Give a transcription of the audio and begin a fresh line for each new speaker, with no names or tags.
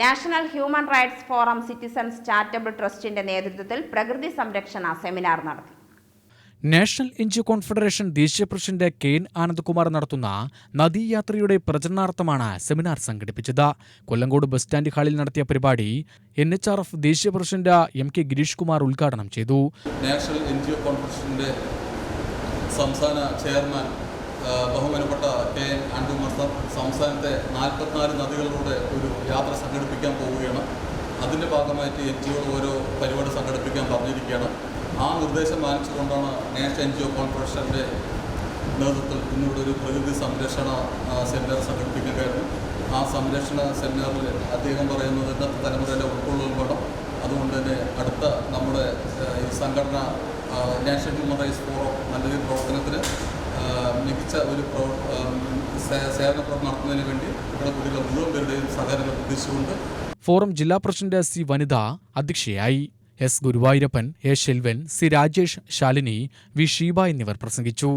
National Human Rights Forum Citizens Charitable ട്രസ്റ്റിന്റെ നേതൃത്വത്തിൽ പ്രകൃതി സംരക്ഷണ സെമിനാർ നടത്തി.
നാഷണൽ എൻജി കോൺഫെഡറേഷൻ ദേശീയ പ്രസിഡന്റ് കെ എൻ ആനന്ദകുമാർ നടത്തുന്ന നദീയാത്രയുടെ പ്രചരണാർത്ഥമാണ് സെമിനാർ സംഘടിപ്പിച്ചത്. കൊല്ലങ്കോട് ബസ് സ്റ്റാൻഡ് ഹാളിൽ നടത്തിയ പരിപാടി എൻ എച്ച് ആർ എഫ് ദേശീയ president M K Girish Kumar ഉദ്ഘാടനം ചെയ്തു.
നാഷണൽ എൻജിഒ കോൺഫെഡറേഷന്റെ സംസ്ഥാന ചെയർമാൻ ബഹുമാനപ്പെട്ട കെ എൻ ആൻഡ്രുമാർ സാർ സംസ്ഥാനത്തെ നാൽപ്പത്തിനാല് നദികളിലൂടെ ഒരു യാത്ര സംഘടിപ്പിക്കാൻ പോവുകയാണ്. അതിന്റെ ഭാഗമായിട്ട് എൻ ജി ഒ ഓരോ പരിപാടി സംഘടിപ്പിക്കാൻ പറഞ്ഞിരിക്കുകയാണ്. ആ നിർദ്ദേശം മാനിച്ചുകൊണ്ടാണ് നാഷണൽ എൻ ജി ഒ കോൺഫറൻസിന്റെ നേതൃത്വത്തിൽ ഇന്നിവിടെ ഒരു പ്രകൃതി സംരക്ഷണ സെമിനാർ സംഘടിപ്പിക്കാൻ കഴിഞ്ഞു ആ സംരക്ഷണ സെമിനാറിൽ അദ്ദേഹം പറയുന്നത് ഇന്നത്തെ തലമുറയിലെ ഉൾക്കൊള്ളുകയും വേണം. അതുകൊണ്ട് തന്നെ അടുത്ത നമ്മുടെ ഈ സംഘടന നാഷണൽ ഹ്യൂമൻ റൈറ്റ്സ് ഫോറം നല്ലൊരു പ്രവർത്തനത്തിന് മികച്ച ഒരു സേവന പ്രവർത്തനം നടത്തുന്നതിന് വേണ്ടി ഇവിടെ കുട്ടികൾ മുഴുവൻ പേരുടെയും സഹകരണം പ്രതീക്ഷിച്ചുകൊണ്ട്
ഫോറം ജില്ലാ പ്രസിഡന്റ് സി വനിത അധ്യക്ഷയായി. S Guruvayurappan A Shelvan C Rajesh Shalini V Sheeba എന്നിവർ പ്രസംഗിച്ചു.